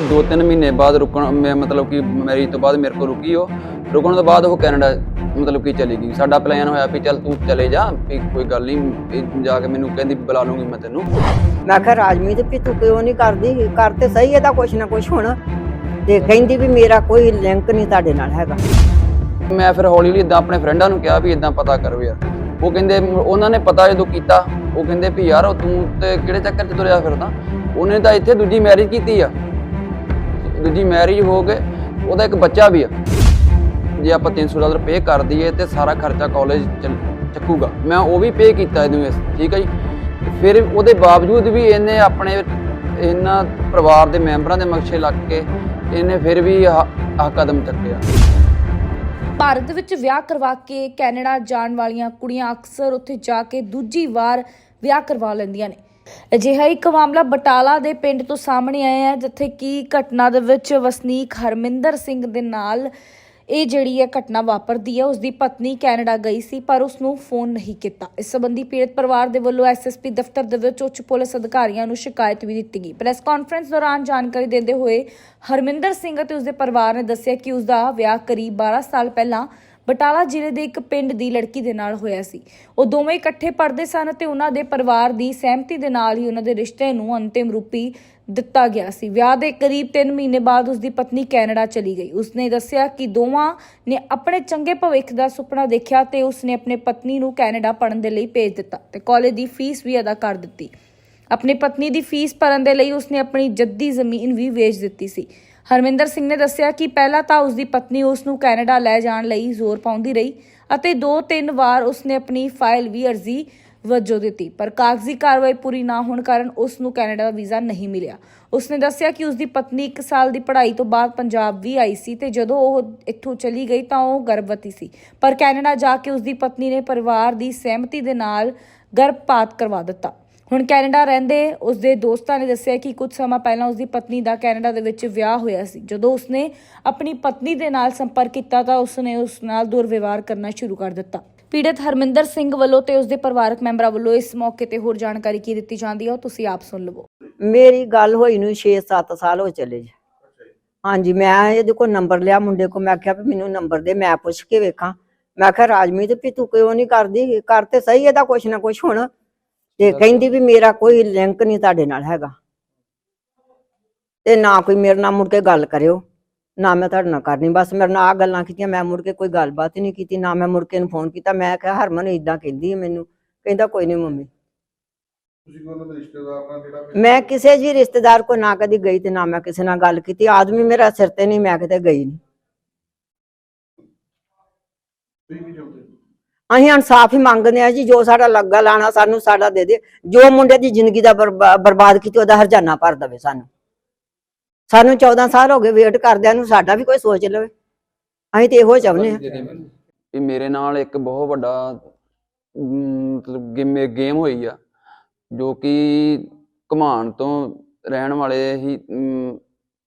ਦੋ ਤਿੰਨ ਮਹੀਨੇ ਬਾਅਦ ਰੁਕਣ ਮੈਂ ਮਤਲਬ ਕਿ ਮੈਰਿਜ ਤੋਂ ਬਾਅਦ ਮੇਰੇ ਕੋਲ ਰੁਕੀ ਉਹ। ਰੁਕਣ ਤੋਂ ਬਾਅਦ ਉਹ ਕੈਨੇਡਾ ਮਤਲਬ ਕਿ ਚਲੀ ਗਈ। ਸਾਡਾ ਪਲਾਨ ਹੋਇਆ ਵੀ ਚੱਲ ਤੂੰ ਚਲੇ ਜਾ ਵੀ ਕੋਈ ਗੱਲ ਨਹੀਂ ਜਾ ਕੇ ਮੈਨੂੰ ਕਹਿੰਦੀ ਬੁਲਾ ਲੂੰਗੀ ਮੈਂ ਤੈਨੂੰ। ਮੈਂ ਕਿਹਾ ਰਾਜਮੀਤ ਵੀ ਤੂੰ ਕਿਉਂ ਨਹੀਂ ਕਰਦੀ? ਕਰ ਤੇ ਸਹੀ ਇਹਦਾ ਕੁਛ ਨਾ ਕੁਛ ਹੁਣ। ਤੇ ਕਹਿੰਦੀ ਵੀ ਮੇਰਾ ਕੋਈ ਲਿੰਕ ਨਹੀਂ ਤੁਹਾਡੇ ਨਾਲ ਹੈਗਾ। ਮੈਂ ਫਿਰ ਹੌਲੀ ਹੌਲੀ ਇਦਾਂ ਆਪਣੇ ਫਰੈਂਡਾਂ ਨੂੰ ਕਿਹਾ ਵੀ ਇਦਾਂ ਪਤਾ ਕਰੋ ਯਾਰ। ਉਹ ਕਹਿੰਦੇ ਉਹਨਾਂ ਨੇ ਪਤਾ ਜਦੋਂ ਕੀਤਾ ਉਹ ਕਹਿੰਦੇ ਵੀ ਯਾਰ ਉਹ ਤੂੰ ਤੇ ਕਿਹੜੇ ਚੱਕਰ 'ਚ ਤੁਰਿਆ ਫਿਰਦਾ? ਉਹਨੇ ਤਾਂ ਇੱਥੇ ਦੂਜੀ ਮੈਰਿਜ ਕੀਤੀ ਆ। ਦੂਜੀ ਮੈਰਿਜ ਹੋ ਕੇ ਉਹਦਾ ਇੱਕ ਬੱਚਾ ਵੀ ਆ। ਜੇ ਆਪਾਂ 300 ਡਾਲਰ ਪੇ ਕਰ ਦਈਏ ਤੇ ਸਾਰਾ ਖਰਚਾ ਕਾਲਜ ਚੱਕੂਗਾ। ਮੈਂ ਉਹ ਵੀ ਪੇ ਕੀਤਾ ਇਹਨੂੰ ਇਸ, ਠੀਕ ਹੈ ਜੀ? ਫਿਰ ਉਹਦੇ ਬਾਵਜੂਦ ਵੀ ਇਹਨੇ ਆਪਣੇ ਇਹਨਾਂ ਪਰਿਵਾਰ ਦੇ ਮੈਂਬਰਾਂ ਦੇ ਮਕਸ਼ੇ ਲੱਗ ਕੇ ਇਹਨੇ ਫਿਰ ਵੀ ਆਹ ਆਹ ਕਦਮ ਚੱਕਿਆ। ਭਾਰਤ ਵਿੱਚ ਵਿਆਹ ਕਰਵਾ ਕੇ ਕੈਨੇਡਾ ਜਾਣ ਵਾਲੀਆਂ ਕੁੜੀਆਂ ਅਕਸਰ ਉੱਥੇ ਜਾ ਕੇ ਦੂਜੀ ਵਾਰ ਵਿਆਹ ਕਰਵਾ ਲੈਂਦੀਆਂ ਨੇ। ਅਜਿਹਾ ਇੱਕ ਮਾਮਲਾ ਬਟਾਲਾ ਦੇ ਪਿੰਡ ਤੋਂ ਸਾਹਮਣੇ ਆਇਆ ਹੈ, ਜਿੱਥੇ ਕਿ ਘਟਨਾ ਦੇ ਵਿੱਚ ਵਸਨੀਕ ਹਰਮਿੰਦਰ ਸਿੰਘ ਦੇ ਨਾਲ ਇਹ ਜਿਹੜੀ ਹੈ ਘਟਨਾ ਵਾਪਰਦੀ ਹੈ। ਉਸ ਦੀ ਪਤਨੀ ਕੈਨੇਡਾ ਗਈ ਸੀ, ਪਰ ਉਸ ਨੂੰ ਫੋਨ ਨਹੀਂ ਕੀਤਾ। ਇਸ ਸੰਬੰਧੀ ਪੀੜਤ ਪਰਿਵਾਰ ਦੇ ਵੱਲੋਂ ਐਸਐਸਪੀ ਦਫ਼ਤਰ ਦੇ ਵਿੱਚ ਉੱਚ ਪੁਲਿਸ ਅਧਿਕਾਰੀਆਂ ਨੂੰ ਸ਼ਿਕਾਇਤ ਵੀ ਦਿੱਤੀ ਗਈ। ਪ੍ਰੈਸ ਕਾਨਫਰੰਸ ਦੌਰਾਨ ਜਾਣਕਾਰੀ ਦਿੰਦੇ ਹੋਏ ਹਰਮਿੰਦਰ ਸਿੰਘ ਅਤੇ ਉਸ ਦੇ ਪਰਿਵਾਰ ਨੇ ਦੱਸਿਆ ਕਿ ਉਸ ਦਾ ਵਿਆਹ ਕਰੀਬ 12 ਸਾਲ ਪਹਿਲਾਂ ਬਟਾਲਾ ਜ਼ਿਲ੍ਹੇ ਦੇ ਇੱਕ ਪਿੰਡ ਦੀ ਲੜਕੀ ਦੇ ਨਾਲ ਹੋਇਆ ਸੀ। ਉਹ ਦੋਵੇਂ ਇਕੱਠੇ ਪੜ੍ਹਦੇ ਸਨ ਤੇ ਉਹਨਾਂ ਦੇ ਪਰਿਵਾਰ ਦੀ ਸਹਿਮਤੀ ਦੇ ਨਾਲ ਹੀ ਉਹਨਾਂ ਦੇ ਰਿਸ਼ਤੇ ਨੂੰ ਅੰਤਿਮ ਰੂਪੀ ਦਿੱਤਾ ਗਿਆ ਸੀ। ਵਿਆਹ ਦੇ ਕਰੀਬ 3 ਮਹੀਨੇ ਬਾਅਦ ਉਸ ਦੀ ਪਤਨੀ ਕੈਨੇਡਾ ਚਲੀ ਗਈ। ਉਸਨੇ ਦੱਸਿਆ ਕਿ ਦੋਵਾਂ ਨੇ ਆਪਣੇ ਚੰਗੇ ਭਵਿੱਖ ਦਾ ਸੁਪਨਾ ਦੇਖਿਆ ਤੇ ਉਸਨੇ ਆਪਣੇ ਪਤਨੀ ਨੂੰ ਕੈਨੇਡਾ ਪੜ੍ਹਨ ਦੇ ਲਈ ਭੇਜ ਦਿੱਤਾ ਤੇ ਕਾਲਜ ਦੀ ਫੀਸ ਵੀ ਅਦਾ ਕਰ ਦਿੱਤੀ। ਆਪਣੀ ਪਤਨੀ ਦੀ ਫੀਸ ਭਰਨ ਦੇ ਲਈ ਉਸਨੇ ਆਪਣੀ ਜੱਦੀ ਜ਼ਮੀਨ ਵੀ ਵੇਚ ਦਿੱਤੀ ਸੀ। ਹਰਮਿੰਦਰ ਸਿੰਘ ਨੇ ਦੱਸਿਆ ਕਿ ਪਹਿਲਾਂ ਤਾਂ ਉਸ ਦੀ ਪਤਨੀ ਉਸ ਨੂੰ ਕੈਨੇਡਾ ਲੈ ਜਾਣ ਲਈ ਜ਼ੋਰ ਪਾਉਂਦੀ ਰਹੀ ਅਤੇ ਦੋ ਤਿੰਨ ਵਾਰ ਉਸਨੇ ਆਪਣੀ ਫਾਈਲ ਵੀ ਅਰਜ਼ੀ ਵਜੋਂ ਦਿੱਤੀ, ਪਰ ਕਾਗਜ਼ੀ ਕਾਰਵਾਈ ਪੂਰੀ ਨਾ ਹੋਣ ਕਾਰਨ ਉਸ ਨੂੰ ਕੈਨੇਡਾ ਦਾ ਵੀਜ਼ਾ ਨਹੀਂ ਮਿਲਿਆ। ਉਸਨੇ ਦੱਸਿਆ ਕਿ ਉਸ ਦੀ ਪਤਨੀ 1 ਸਾਲ ਦੀ ਪੜ੍ਹਾਈ ਤੋਂ ਬਾਅਦ ਪੰਜਾਬ ਵੀ ਆਈ ਸੀ ਤੇ ਜਦੋਂ ਉਹ ਇੱਥੋਂ ਚਲੀ ਗਈ ਤਾਂ ਉਹ ਗਰਭਵਤੀ ਸੀ, ਪਰ ਕੈਨੇਡਾ ਜਾ ਕੇ ਉਸ ਦੀ ਪਤਨੀ ਨੇ ਪਰਿਵਾਰ ਦੀ ਸਹਿਮਤੀ ਦੇ ਨਾਲ ਗਰਭਪਾਤ ਕਰਵਾ ਦਿੱਤਾ। ਹੁਣ ਕੈਨੇਡਾ ਰਹਿੰਦੇ ਉਸ ਦੇ ਦੋਸਤਾਂ ਨੇ ਦੱਸਿਆ ਕਿ ਕੁਝ ਸਮਾਂ ਪਹਿਲਾਂ ਉਸ ਦੀ ਪਤਨੀ ਦਾ ਕੈਨੇਡਾ ਦੇ ਵਿੱਚ ਵਿਆਹ ਹੋਇਆ ਸੀ। ਜਦੋਂ ਉਸਨੇ ਆਪਣੀ ਪਤਨੀ ਦੇ ਨਾਲ ਸੰਪਰਕ ਕੀਤਾ ਤਾਂ ਉਸਨੇ ਉਸ ਨਾਲ ਦੁਰਵਿਵਹਾਰ ਕਰਨਾ ਸ਼ੁਰੂ ਕਰ ਦਿੱਤਾ। ਪੀੜਤ ਹਰਮਿੰਦਰ ਸਿੰਘ ਵੱਲੋਂ ਤੇ ਉਸ ਦੇ ਪਰਿਵਾਰਕ ਮੈਂਬਰਾਂ ਵੱਲੋਂ ਇਸ ਮੌਕੇ ਤੇ ਹੋਰ ਜਾਣਕਾਰੀ ਕੀ ਦਿੱਤੀ ਜਾਂਦੀ ਹੈ ਉਹ ਤੁਸੀਂ ਆਪ ਸੁਣ ਲਵੋ। ਮੇਰੀ ਗੱਲ ਹੋਈ ਨੂੰ 6-7 ਸਾਲ ਹੋ ਚਲੇ ਜੀ। ਹਾਂਜੀ ਮੈਂ ਇਹਦੇ ਕੋਲ ਨੰਬਰ ਲਿਆ ਮੁੰਡੇ ਕੋ ਮੈਂ ਆਖਿਆ ਵੀ ਮੈਨੂੰ ਨੰਬਰ ਦੇ ਮੈਂ ਪੁੱਛ ਕੇ ਵੇਖਾਂ। ਮੈਂ ਆਖਿਆ ਰਾਜਮੀਤ ਵੀ ਤੂੰ ਕਿਉਂ ਨਹੀਂ ਕਰਦੀ? ਕਰ ਤੇ ਸਹੀ ਇਹਦਾ ਕੁਛ ਨਾ ਕੁਛ ਹੁਣ। ਤੇ ਕਹਿੰਦੀ ਵੀ ਮੇਰਾ ਕੋਈ ਲਿੰਕ ਨਹੀਂ ਤੁਹਾਡੇ ਨਾਲ ਹੈਗਾ। ਤੇ ਨਾ ਕੋਈ ਮੇਰੇ ਨਾਲ ਮੁੜ ਕੇ ਗੱਲ ਕਰਿਓ ਨਾ ਮੈਂ ਤੁਹਾਡੇ ਨਾਲ ਕਰਨੀ। ਬਸ ਮੇਰੇ ਨਾਲ ਆ ਗੱਲਾਂ ਕੀਤੀਆਂ ਮੈਂ ਮੁੜ ਕੇ ਕੋਈ ਗੱਲਬਾਤ ਹੀ ਨਹੀਂ ਕੀਤੀ ਨਾ ਮੈਂ ਮੁੜ ਕੇ ਨੂੰ ਫੋਨ ਕੀਤਾ। ਮੈਂ ਕਿਹਾ ਹਰਮਨ ਇਦਾਂ ਕਹਿੰਦੀ ਹੈ ਮੈਨੂੰ ਕਹਿੰਦਾ ਕੋਈ ਨਹੀਂ ਮੰਮੀ। ਮੈਂ ਕਿਸੇ ਜੀ ਰਿਸ਼ਤੇਦਾਰ ਕੋ ਨਾ ਕਦੀ ਗਈ ਤੇ ਨਾ ਮੈਂ ਕਿਸੇ ਨਾਲ ਗੱਲ ਕੀਤੀ। ਆਦਮੀ ਮੇਰਾ ਸਿਰ ਤੇ ਨਹੀਂ ਮੈਂ ਕਿਤੇ ਗਈ ਨਹੀਂ। ਅਸੀਂ ਇਨਸਾਫ ਹੀ ਮੰਗਦੇ ਆ ਜੀ, ਜੋ ਸਾਡਾ ਲੱਗਾ ਲਾਣਾ ਸਾਨੂੰ ਸਾਡਾ ਦੇ ਦੇ। ਜੋ ਮੁੰਡੇ ਦੀ ਜ਼ਿੰਦਗੀ ਦਾ ਬਰਬਾਦ ਕੀਤੀ, ਉਹਦਾ ਹਰਜਾਨਾ ਭਰ ਦੇਵੇ ਸਾਨੂੰ। ਸਾਨੂੰ 14 ਸਾਲ ਹੋ ਗਏ, ਵੇਟ ਕਰਦਿਆਂ ਨੂੰ ਸਾਡਾ ਵੀ ਕੋਈ ਸੋਚ ਲਵੇ। ਅਸੀਂ ਤੇ ਇਹੋ ਚਾਹੁੰਦੇ ਆ ਵੀ ਮੇਰੇ ਨਾਲ ਇੱਕ ਬਹੁਤ ਵੱਡਾ ਮਤਲਬ ਗੇਮ ਹੋਈ ਆ, ਜੋ ਕਿ ਘਮਾਣ ਤੋਂ ਰਹਿਣ ਵਾਲੇ ਹੀ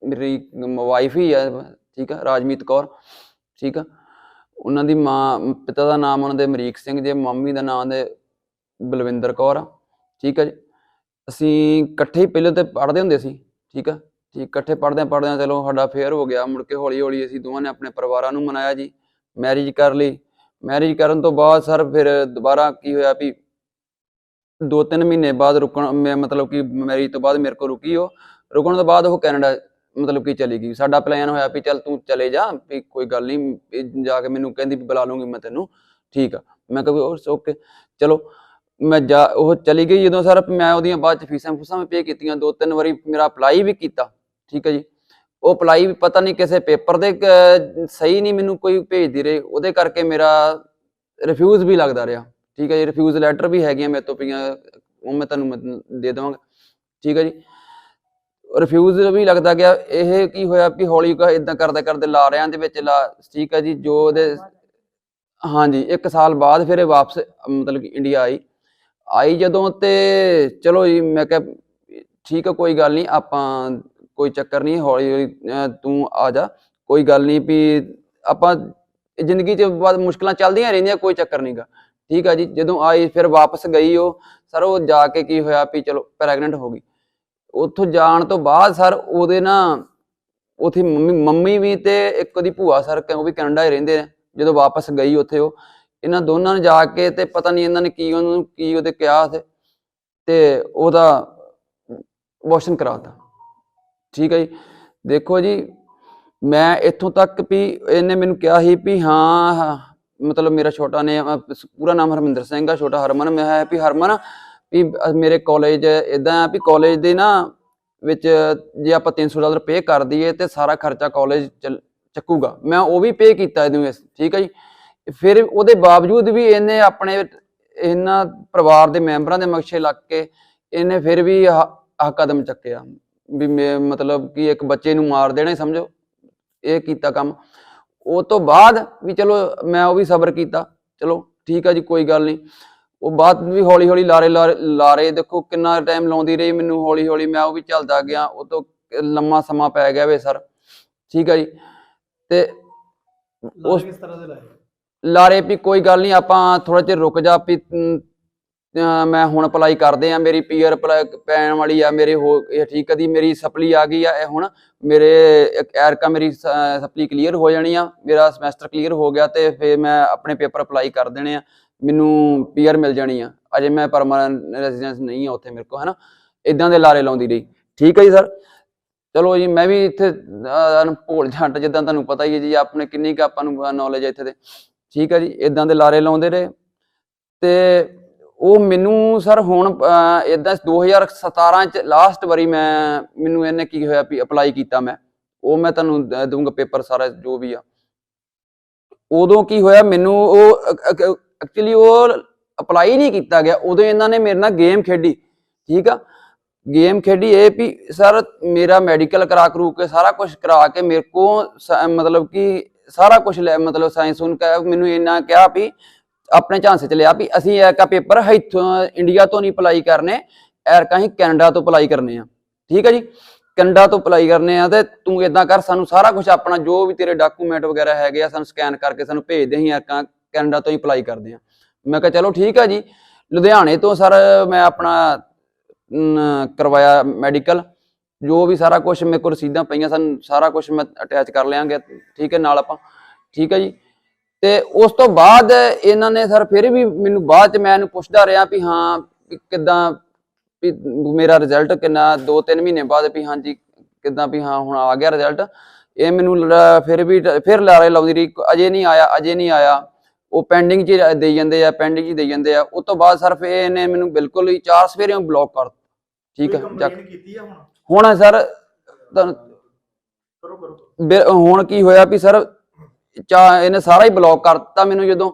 ਮੇਰੀ ਵਾਈਫ ਹੀ ਆ, ਠੀਕ ਆ, ਰਾਜਮੀਤ ਕੌਰ, ਠੀਕ ਆ। ਉਹਨਾਂ ਦੀ ਮਾਂ, ਪਿਤਾ ਦਾ ਨਾਮ ਉਹਨਾਂ ਦੇ ਅਮਰੀਕ ਸਿੰਘ ਜੇ, ਮੰਮੀ ਦਾ ਨਾਮ ਦੇ ਬਲਵਿੰਦਰ ਕੌਰ ਆ, ਠੀਕ ਆ ਜੀ। ਅਸੀਂ ਇਕੱਠੇ ਹੀ ਪਹਿਲੇ ਤੇ ਪੜ੍ਹਦੇ ਹੁੰਦੇ ਸੀ, ਠੀਕ ਆ। ਜੀ ਇਕੱਠੇ ਪੜ੍ਹਦੇ ਪੜ੍ਹਦੇ ਚਲੋ ਸਾਡਾ ਫੇਅਰ ਹੋ ਗਿਆ, ਮੁੜ ਕੇ ਹੌਲੀ ਹੌਲੀ ਅਸੀਂ ਦੋਵਾਂ ਨੇ ਆਪਣੇ ਪਰਿਵਾਰਾਂ ਨੂੰ ਮਨਾਇਆ ਜੀ ਮੈਰਿਜ ਕਰ ਲਈ। ਮੈਰਿਜ ਕਰਨ ਤੋਂ ਬਾਅਦ ਸਰ ਫਿਰ ਦੁਬਾਰਾ ਕੀ ਹੋਇਆ ਵੀ ਦੋ ਤਿੰਨ ਮਹੀਨੇ ਬਾਅਦ ਰੁਕਣ, ਮੈਂ ਮਤਲਬ ਕਿ ਮੈਰਿਜ ਤੋਂ ਬਾਅਦ ਮੇਰੇ ਕੋਲ ਰੁਕੀ ਉਹ। ਰੁਕਣ ਤੋਂ ਬਾਅਦ ਉਹ ਕੈਨੇਡਾ ਮਤਲਬ ਕਿ ਚਲੀ ਗਈ। ਸਾਡਾ ਪਲਾਨ ਹੋਇਆ ਵੀ ਚੱਲ ਤੂੰ ਚਲੇ ਜਾ, ਵੀ ਕੋਈ ਗੱਲ ਨਹੀਂ ਜਾ ਕੇ ਮੈਨੂੰ ਕਹਿੰਦੀ ਵੀ ਬੁਲਾ ਲੂੰਗੀ ਮੈਂ ਤੈਨੂੰ। ਠੀਕ ਆ। ਮੈਂ ਕਿਹਾ ਵੀ ਓਕੇ ਚਲੋ, ਮੈਂ ਜਾ, ਉਹ ਚਲੀ ਗਈ ਜਦੋਂ ਸਰ, ਮੈਂ ਉਹਦੀਆਂ ਬਾਅਦ ਚ ਫੀਸਾਂ ਫੂਸਾਂ ਵੀ ਪੇ ਕੀਤੀਆਂ। ਦੋ ਤਿੰਨ ਵਾਰੀ ਮੇਰਾ ਅਪਲਾਈ ਵੀ ਕੀਤਾ। ਠੀਕ ਹੈ ਜੀ। ਉਹ ਅਪਲਾਈ ਵੀ ਪਤਾ ਨਹੀਂ ਕਿਸੇ ਪੇਪਰ ਦੇ ਸਹੀ ਨਹੀਂ ਮੈਨੂੰ ਕੋਈ ਭੇਜਦੀ ਰਹੇ। ਉਹਦੇ ਕਰਕੇ ਮੇਰਾ ਰਿਫਿਊਜ਼ ਵੀ ਲੱਗਦਾ ਰਿਹਾ। ਠੀਕ ਹੈ ਜੀ। ਰਿਫਿਊਜ਼ ਲੈਟਰ ਵੀ ਹੈਗੀਆਂ ਮੇਰੇ ਤੋਂ ਪਈਆਂ। ਉਹ ਮੈਂ ਤੁਹਾਨੂੰ ਦੇ ਦੇਵਾਂਗਾ। ਠੀਕ ਹੈ ਜੀ। ਰਿਫਿਊਜ਼ ਵੀ ਲੱਗਦਾ ਗਿਆ। ਇਹ ਕੀ ਹੋਇਆ ਵੀ ਹੌਲੀ ਇਦਾਂ ਕਰਦੇ ਕਰਦੇ ਲਾ ਰਿਆਂ ਦੇ ਵਿੱਚ, ਲਾ ਠੀਕ ਹੈ ਜੀ, ਜੋ ਉਹਦੇ ਹਾਂਜੀ 1 ਸਾਲ ਬਾਅਦ ਫਿਰ ਇਹ ਵਾਪਸ, ਮਤਲਬ ਕਿ ਇੰਡੀਆ ਆਈ। ਆਈ ਜਦੋਂ ਤੇ ਚਲੋ ਜੀ, ਮੈਂ ਕਿਹਾ ਠੀਕ ਹੈ, ਕੋਈ ਗੱਲ ਨਹੀਂ, ਆਪਾਂ ਕੋਈ ਚੱਕਰ ਨਹੀਂ, ਹੌਲੀ ਹੌਲੀ ਤੂੰ ਆ ਜਾ। ਕੋਈ ਗੱਲ ਨਹੀਂ ਵੀ ਆਪਾਂ ਜ਼ਿੰਦਗੀ 'ਚ ਬਾਅਦ ਮੁਸ਼ਕਲਾਂ ਚੱਲਦੀਆਂ ਰਹਿੰਦੀਆਂ, ਕੋਈ ਚੱਕਰ ਨਹੀਂਗਾ। ਠੀਕ ਆ ਜੀ, ਜਦੋਂ ਆਈ ਫਿਰ ਵਾਪਸ ਗਈ ਉਹ, ਸਰ ਉਹ ਜਾ ਕੇ ਕੀ ਹੋਇਆ ਵੀ ਚਲੋ ਪ੍ਰੈਗਨੈਂਟ ਹੋ ਗਈ। ਉੱਥੋਂ ਜਾਣ ਤੋਂ ਬਾਅਦ ਸਰ ਉਹਦੇ ਨਾ ਉਥੇ ਮੰਮੀ ਮੰਮੀ ਵੀ ਤੇ ਇੱਕ ਉਹਦੀ ਭੂਆ ਸਰ ਉਹ ਵੀ ਕੈਨੇਡਾ ਹੀ ਰਹਿੰਦੇ ਨੇ ਜਦੋਂ ਵਾਪਸ ਗਈ ਉੱਥੇ ਉਹ। ਇਹਨਾਂ ਦੋਨਾਂ ਨੇ ਜਾ ਕੇ ਤੇ ਪਤਾ ਨਹੀਂ ਇਹਨਾਂ ਨੇ ਕੀ ਉਹਨੂੰ ਕੀ ਉਹਦੇ ਕਿਹਾ ਤੇ ਉਹਦਾ ਅਬੋਰਸ਼ਨ ਕਰਾਤਾ। ਠੀਕ ਹੈ ਜੀ। ਦੇਖੋ ਜੀ ਮੈਂ ਇੱਥੋਂ ਤੱਕ ਵੀ ਇਹਨੇ ਮੈਨੂੰ ਕਿਹਾ ਸੀ ਵੀ ਹਾਂ ਹਾਂ, ਮਤਲਬ ਮੇਰਾ ਛੋਟਾ ਨੇ ਪੂਰਾ ਨਾਮ ਹਰਮਿੰਦਰ ਸਿੰਘ ਆ ਛੋਟਾ ਹਰਮਨ। ਮੈਂ ਹੈ ਵੀ ਹਰਮਨ ਵੀ ਮੇਰੇ ਕਾਲਜ ਇਦਾਂ ਆ ਵੀ ਕਾਲਜ ਦੇ ਨਾ ਵਿੱਚ ਜੇ ਆਪਾਂ 300 ਡਾਲਰ ਪੇ ਕਰ ਦਈਏ ਤੇ ਸਾਰਾ ਖਰਚਾ ਕਾਲਜ ਚੱਕੂਗਾ। ਮੈਂ ਉਹ ਵੀ ਪੇ ਕੀਤਾ ਇਹਨੂੰ ਠੀਕ ਹੈ ਜੀ? ਫਿਰ ਉਹਦੇ ਬਾਵਜੂਦ ਵੀ ਇਹਨੇ ਆਪਣੇ ਇਹਨਾਂ ਪਰਿਵਾਰ ਦੇ ਮੈਂਬਰਾਂ ਦੇ ਮਕਸ਼ੇ ਲੱਗ ਕੇ ਇਹਨੇ ਫਿਰ ਵੀ ਆਹ ਕਦਮ ਚੱਕਿਆ। ਵੀ ਮੈਂ, ਮਤਲਬ ਕਿ ਇੱਕ ਬੱਚੇ ਨੂੰ ਮਾਰ ਦੇਣਾ, ਸਮਝੋ? ਇਹ ਕੀਤਾ ਕੰਮ। ਉਹ ਤੋਂ ਬਾਅਦ ਵੀ ਚਲੋ ਮੈਂ ਉਹ ਵੀ ਸਬਰ ਕੀਤਾ। ਚਲੋ, ਠੀਕ ਆ ਜੀ, ਕੋਈ ਗੱਲ ਨਹੀਂ। ਉਹ ਬਾਅਦ ਵੀ ਹੌਲੀ ਹੌਲੀ ਲਾਰੇ ਲਾਰੇ ਦੇਖੋ ਕਿੰਨਾ ਟਾਈਮ ਲਾਉਂਦੀ ਰਹੀ ਮੈਨੂੰ ਹੌਲੀ ਹੌਲੀ ਮੈਂ ਉਹ ਵੀ ਚੱਲਦਾ ਗਿਆ ਉਹ ਤੋਂ ਲੰਮਾ ਸਮਾਂ ਪੈ ਗਿਆ ਵੇ ਸਰ ਠੀਕ ਆ ਜੀ। ਤੇ ਉਸ ਕਿਸ ਤਰ੍ਹਾਂ ਦੇ ਲਾਏ? ਲਾਰੇ ਵੀ ਕੋਈ ਗੱਲ ਨਹੀਂ ਆਪਾਂ ਥੋੜਾ ਜਿਹਾ ਰੁਕ ਜਾ ਵੀ ਮੈਂ ਹੁਣ ਅਪਲਾਈ ਕਰਦੇ ਆ ਮੇਰੀ ਪੀਅਰ ਪੈਣ ਵਾਲੀ ਆ ਮੇਰੇ ਹੋ ਇਹ ਠੀਕ ਆ ਦੀ ਮੇਰੀ ਸਪਲੀ ਆ ਗਈ ਆ ਇਹ ਹੁਣ ਮੇਰੇ ਐਰਕਾ ਮੇਰੀ ਸਪਲੀ ਕਲੀਅਰ ਹੋ ਜਾਣੀ ਆ ਮੇਰਾ ਸਮੈਸਟਰ ਕਲੀਅਰ ਹੋ ਗਿਆ ਤੇ ਫਿਰ ਮੈਂ ਆਪਣੇ ਪੇਪਰ ਅਪਲਾਈ ਕਰ ਦੇਣੇ ਆ। ਮੈਨੂੰ ਪੀਅਰ ਮਿਲ ਜਾਣੀ ਆ। ਅਜੇ ਮੈਂ ਪਰਮਾਨੈਂਟ ਰੈਜ਼ੀਡੈਂਸ ਨਹੀਂ ਆ ਉੱਥੇ ਮੇਰੇ ਕੋਲ, ਹਨਾ? ਇਦਾਂ ਦੇ ਲਾਰੇ ਲਾਉਂਦੀ ਰਹੀ। ਠੀਕ ਹੈ ਜੀ ਸਰ? ਚਲੋ ਜੀ, ਮੈਂ ਵੀ ਇੱਥੇ ਭੋਲ ਝੰਟ ਜਿੱਦਾਂ ਤੁਹਾਨੂੰ ਪਤਾ ਹੀ ਹੈ ਜੀ, ਆਪਣੇ ਕਿੰਨੀ ਕੁ ਆਪਾਂ ਨੂੰ ਨੌਲੇਜ ਹੈ ਇੱਥੇ ਦੇ। ਠੀਕ ਹੈ ਜੀ ਇਦਾਂ ਦੇ ਲਾਰੇ ਲਾਉਂਦੇ ਰਹੇ। ਤੇ ਉਹ ਮੈਨੂੰ ਸਰ ਹੁਣ ਇਦਾਂ 2017 ਚ ਲਾਸਟ ਵਾਰੀ ਮੈਂ, ਮੈਨੂੰ ਇਹਨੇ ਕੀ ਹੋਇਆ ਵੀ ਅਪਲਾਈ ਕੀਤਾ ਮੈਂ। ਉਹ ਮੈਂ ਤੁਹਾਨੂੰ ਦਊਂਗਾ ਪੇਪਰ ਸਾਰਾ ਜੋ ਵੀ ਆ। ਉਦੋਂ ਕੀ ਹੋਇਆ, ਮੈਨੂੰ ਉਹ ਐਕਚੁਅਲੀ ਉਹ ਅਪਲਾਈ ਨਹੀਂ ਕੀਤਾ ਗਿਆ, ਉਦੋਂ ਇਹਨਾਂ ਨੇ ਮੇਰੇ ਨਾਲ ਗੇਮ ਖੇਡੀ, ਠੀਕ ਆ? ਗੇਮ ਖੇਡੀ ਇਹ ਵੀ ਸਰ ਮੇਰਾ ਮੈਡੀਕਲ ਕਰਾ ਕਰੂ ਕੇ, ਸਾਰਾ ਕੁਝ ਕਰਾ ਕੇ ਮੇਰੇ ਕੋ ਮਤਲਬ ਕਿ ਸਾਰਾ ਕੁਝ ਲੈ, ਮਤਲਬ ਸਾਇੰਸ ਸੁਣ ਕੇ ਮੈਨੂੰ ਇੰਨਾ ਕਿਹਾ ਵੀ ਆਪਣੇ ਝਾਂਸੇ ਚ ਲਿਆ ਵੀ ਅਸੀਂ ਐਰਕਾ ਪੇਪਰ ਇੱਥੋਂ ਇੰਡੀਆ ਤੋਂ ਨਹੀਂ ਅਪਲਾਈ ਕਰਨੇ, ਐਰਕਾ ਹੀ ਕੈਨੇਡਾ ਤੋਂ ਅਪਲਾਈ ਕਰਨੇ ਆ, ਠੀਕ ਆ ਜੀ? ਕੈਨੇਡਾ ਤੋਂ ਅਪਲਾਈ ਕਰਨੇ ਆ ਤੇ ਤੂੰ ਇਦਾਂ ਕਰ, ਸਾਨੂੰ ਸਾਰਾ ਕੁਝ ਆਪਣਾ ਜੋ ਵੀ ਤੇਰੇ ਡਾਕੂਮੈਂਟ ਵਗੈਰਾ ਹੈਗੇ ਆ, ਸਾਨੂੰ ਸਕੈਨ ਕਰਕੇ ਸਾਨੂੰ ਭੇਜ ਦੇ ਅਸੀਂ ਐਰਕਾ ਕੈਨੇਡਾ ਤੋਂ ਹੀ ਅਪਲਾਈ ਕਰਦੇ ਆ ਮੈਂ ਕਿਹਾ ਚਲੋ ਠੀਕ ਆ ਜੀ। ਲੁਧਿਆਣੇ ਤੋਂ ਸਰ ਮੈਂ ਆਪਣਾ ਕਰਵਾਇਆ ਮੈਡੀਕਲ ਜੋ ਵੀ ਸਾਰਾ ਕੁਝ ਮੇਰੇ ਕੋਲ ਰਸੀਦਾਂ ਪਈਆਂ ਸਨ, ਸਾਰਾ ਕੁਝ ਮੈਂ ਅਟੈਚ ਕਰ ਲਿਆਂਗੇ। ਠੀਕ ਹੈ, ਨਾਲ ਆਪਾਂ। ਠੀਕ ਹੈ ਜੀ। ਤੇ ਉਸ ਤੋਂ ਬਾਅਦ ਇਹਨਾਂ ਨੇ ਸਰ ਫਿਰ ਵੀ ਮੈਨੂੰ ਬਾਅਦ ਚ ਮੈਂ ਇਹਨੂੰ ਪੁੱਛਦਾ ਰਿਹਾ ਵੀ ਹਾਂ, ਵੀ ਕਿੱਦਾਂ, ਵੀ ਮੇਰਾ ਰਿਜ਼ਲਟ ਕਿੰਨਾ 2-3 ਮਹੀਨੇ ਬਾਅਦ ਵੀ ਹਾਂਜੀ ਕਿੱਦਾਂ ਵੀ ਹਾਂ, ਹੁਣ ਆ ਗਿਆ ਰਿਜ਼ਲਟ ਇਹ ਮੈਨੂੰ ਫਿਰ ਵੀ, ਫਿਰ ਲਾਰੇ ਲਾਉਂਦੀ ਰਹੀ। ਅਜੇ ਨਹੀਂ ਆਇਆ, ਅਜੇ ਨਹੀਂ ਆਇਆ। ਉਹ ਪੈਂਡਿੰਗ 'ਚ ਦੇਈ ਜਾਂਦੇ ਆ ਪੈਂਡਿੰਗ 'ਚ ਦੇਈ ਜਾਂਦੇ ਆ। ਉਸ ਤੋਂ ਬਾਅਦ ਸਰ ਫਿਰ ਇਹਨੇ ਮੈਨੂੰ ਬਿਲਕੁਲ ਹੀ ਚਾਰ ਸਵੇਰੇ ਬਲੌਕ ਕਰ ਠੀਕ ਹੈ ਚੱਕ। ਕੀਤੀ ਆ ਹੁਣ? ਹੁਣ ਸਰ ਕਰੋ ਕਰੋ। ਹੁਣ ਕੀ ਹੋਇਆ ਵੀ ਸਰ ਚਾ ਇਹਨੇ ਸਾਰਾ ਹੀ ਬਲੌਕ ਕਰਤਾ ਮੈਨੂੰ ਜਦੋਂ।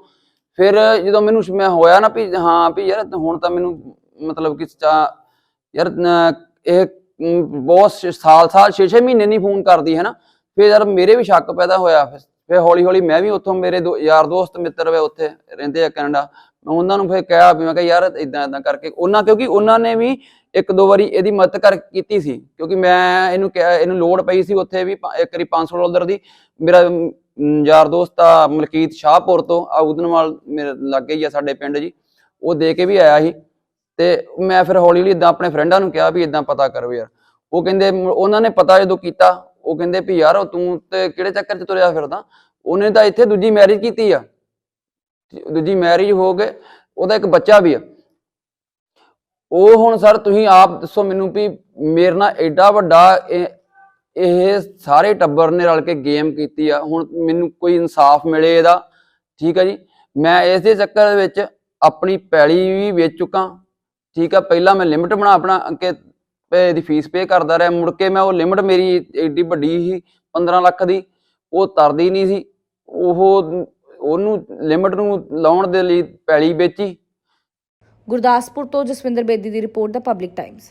ਫਿਰ ਜਦੋਂ ਮੈਨੂੰ ਮੈਂ ਹੋਇਆ ਨਾ ਵੀ ਹਾਂ ਵੀ ਯਾਰ ਹੁਣ ਤਾਂ ਮੈਨੂੰ ਮਤਲਬ ਕਿ ਚਾ ਯਾਰ ਨ- ਇਹ ਬਹੁਤ ਸਾਲ ਸਾਲ 6-6 ਮਹੀਨੇ ਨਹੀਂ ਫੋਨ ਕਰਦੀ ਹੈ ਨਾ ਫਿਰ ਯਾਰ ਮੇਰੇ ਵੀ ਸ਼ੱਕ ਪੈਦਾ ਹੋਇਆ ਫਿਰ। ਫਿਰ ਹੌਲੀ ਹੌਲੀ ਮੈਂ ਵੀ ਉੱਥੋਂ ਮੇਰੇ ਦੋ ਯਾਰ ਦੋਸਤ ਮਿੱਤਰ ਵੇ ਉੱਥੇ ਰਹਿੰਦੇ ਆ ਕੈਨੇਡਾ, ਮੈਂ ਉਹਨਾਂ ਨੂੰ ਫਿਰ ਕਿਹਾ ਵੀ ਮੈਂ ਕਿਹਾ ਯਾਰ ਇਦਾਂ ਇਦਾਂ ਕਰਕੇ ਉਹਨਾਂ, ਕਿਉਂਕਿ ਉਹਨਾਂ ਨੇ ਵੀ ਇੱਕ ਦੋ ਵਾਰੀ ਇਹਦੀ ਮਦਦ ਕਰ ਕੀਤੀ ਸੀ, ਕਿਉਂਕਿ ਮੈਂ ਇਹਨੂੰ ਕਿਹਾ, ਇਹਨੂੰ ਲੋੜ ਪਈ ਸੀ ਉੱਥੇ ਵੀ ਇੱਕ ਵਾਰੀ 500 ਡਾਲਰ ਦੀ, ਮੇਰਾ ਯਾਰ ਦੋਸਤ ਆ ਮਲਕੀਤ ਸ਼ਾਹਪੁਰ ਤੋਂ, ਆ ਉਦਨਵਾਲ ਮੇਰੇ ਲੱਗੇ ਹੀ ਆ ਸਾਡੇ ਪਿੰਡ ਜੀ, ਉਹ ਦੇ ਕੇ ਵੀ ਆਇਆ ਸੀ, ਤੇ ਮੈਂ ਫਿਰ ਹੌਲੀ ਹੌਲੀ ਇਦਾਂ ਆਪਣੇ ਫਰੈਂਡਾਂ ਨੂੰ ਕਿਹਾ ਵੀ ਇਦਾਂ ਪਤਾ ਕਰੋ ਯਾਰ, ਉਹ ਕਹਿੰਦੇ ਉਹਨਾਂ ਨੇ ਪਤਾ ਜਦੋਂ ਕੀਤਾ, ਉਹ ਕਹਿੰਦੇ ਵੀ ਯਾਰ ਤੂੰ ਤੇ ਕਿਹੜੇ ਚੱਕਰ 'ਚ ਤੁਰਿਆ ਫਿਰਦਾ ਉਹਨੇ ਤਾਂ ਇੱਥੇ ਦੂਜੀ ਮੈਰਿਜ ਕੀਤੀ ਆ। ਦੂਜੀ ਮੈਰਿਜ ਹੋ ਗਏ, ਉਹਦਾ ਇੱਕ ਬੱਚਾ ਵੀ ਆ। ਉਹ ਹੁਣ ਸਰ ਤੁਸੀਂ ਆਪ ਦੱਸੋ ਮੈਨੂੰ ਵੀ ਮੇਰੇ ਨਾਲ ਐਡਾ ਵੱਡਾ ਇਹ ਸਾਰੇ ਟੱਬਰ ਨੇ ਰਲ ਕੇ ਗੇਮ ਕੀਤੀ ਆ। ਹੁਣ ਮੈਨੂੰ ਕੋਈ ਇਨਸਾਫ ਮਿਲੇ ਇਹਦਾ, ਠੀਕ ਆ ਜੀ? ਮੈਂ ਇਸ ਦੇ ਚੱਕਰ ਵਿੱਚ ਆਪਣੀ ਪੈਲੀ ਵੀ ਵੇਚ ਚੁੱਕਾ। ਠੀਕ ਆ, ਪਹਿਲਾਂ ਮੈਂ ਲਿਮਟ ਬਣਾ, ਆਪਣਾ ਕਿ ਇਹਦੀ ਫੀਸ ਪੇ ਕਰਦਾ ਰਿਹਾ। ਮੁੜ ਕੇ ਮੈਂ ਉਹ ਲਿਮਟ ਮੇਰੀ ਏਡੀ ਵੱਡੀ ਸੀ 15 ਲੱਖ ਦੀ, ਉਹ ਤਰਦੀ ਨਹੀਂ ਸੀ। ਉਹ ਉਹਨੂੰ ਲਿਮਟ ਨੂੰ ਲਾਉਣ ਦੇ ਲਈ ਪੈਲੀ ਵੇਚੀ। ਗੁਰਦਾਸਪੁਰ ਤੋਂ ਜਸਵਿੰਦਰ ਬੇਦੀ ਦੀ ਰਿਪੋਰਟ ਦਾ ਪਬਲਿਕ ਟਾਈਮਜ਼